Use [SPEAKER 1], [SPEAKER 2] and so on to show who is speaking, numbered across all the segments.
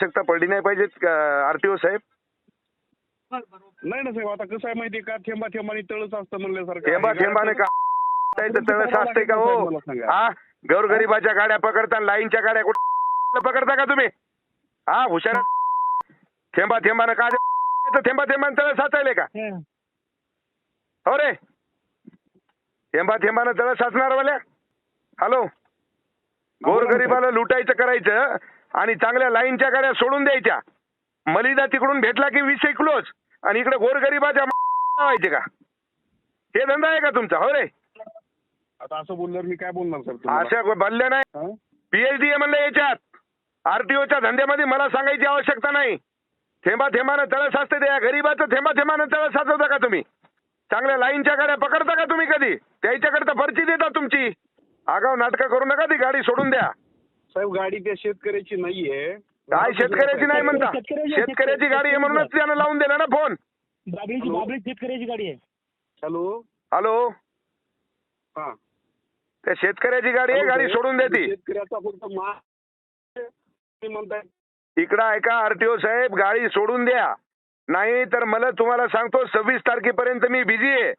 [SPEAKER 1] आवश्यकता पडली नाही पाहिजे आरटीओ साहेब.
[SPEAKER 2] नाही ना साहेब आता कसं आहे माहितीये का? थेंबा थेंबाने तळच असतं म्हणल्यासारखं
[SPEAKER 1] थेंबा. थेंबाने का? तळस असते का हो. हा? गौरगरिबाच्या गाड्या पकडता लाईनच्या गाड्या कुठे पकडता का तुम्ही? हा हुशार थेंबा थेंबानं का तर थेंबा थेंबानं तळ साचायले का? हो. रे. थेंबा थेंबानं तळ साचणार वाल्या. हॅलो. गोरगरिबाला लुटायचं करायचं आणि चांगल्या लाईनच्या गाड्या सोडून द्यायच्या. मलिदा तिकडून भेटला की विषय ऐकलोच आणि इकडे गोरगरिबाच्या लावायचे का? हे धंदा आहे का तुमचा? हो रे.
[SPEAKER 2] आता असं बोलल्यावर मी काय बोलणार सर तुम्हाला?
[SPEAKER 1] अशा बोलल्या नाही.
[SPEAKER 2] हा?
[SPEAKER 1] पीएचडी आहे म्हणलं याच्यात. आरटीओच्या धंद्यामध्ये मला सांगायची आवश्यकता नाही. थेंबा थेंबानं तळ साचते द्या गरीबाचं थेंबा थेंबानं तळ साचवता का तुम्ही? चांगल्या लाईनच्या गाड्या पकडता का तुम्ही कधी? त्याच्याकडे तर पर्ची देता तुमची. आगाव नाटकं करू नका ती गाडी सोडून द्या.
[SPEAKER 2] साहेब गाडी त्या शेतकऱ्याची नाहीये.
[SPEAKER 1] काय शेतकऱ्याची नाही म्हणता.
[SPEAKER 3] शेतकऱ्याची-
[SPEAKER 1] शेतकऱ्याची गाडी आहे म्हणूनच त्यानं लावून दिला ना फोन.
[SPEAKER 3] बाबळीची
[SPEAKER 2] हॅलो?
[SPEAKER 3] बाबळी शेतकऱ्याची गाडी आहे.
[SPEAKER 2] हॅलो.
[SPEAKER 1] हॅलो.
[SPEAKER 2] हा.
[SPEAKER 1] त्या शेतकऱ्याची गाडी आहे गाडी सोडून द्या ती.
[SPEAKER 2] शेतकऱ्याचा फक्त मा तुम्ही म्हणताय
[SPEAKER 1] इकडं ऐका आरटीओ साहेब गाडी सोडून द्या. नाही तर मला तुम्हाला सांगतो सव्वीस तारखेपर्यंत मी बिझी आहे.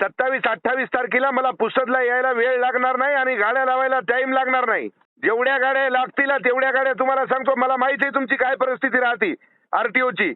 [SPEAKER 1] सत्तावीस अठ्ठावीस तारखेला मला पुसदला यायला वेळ लागणार नाही आणि गाड्या लावायला टाइम लागणार नाही. जेवढ्या गाड्या लागतील तेवढ्या गाड्या तुम्हाला सांगतो मला माहिती आहे तुमची काय परिस्थिती राहते आरटीओची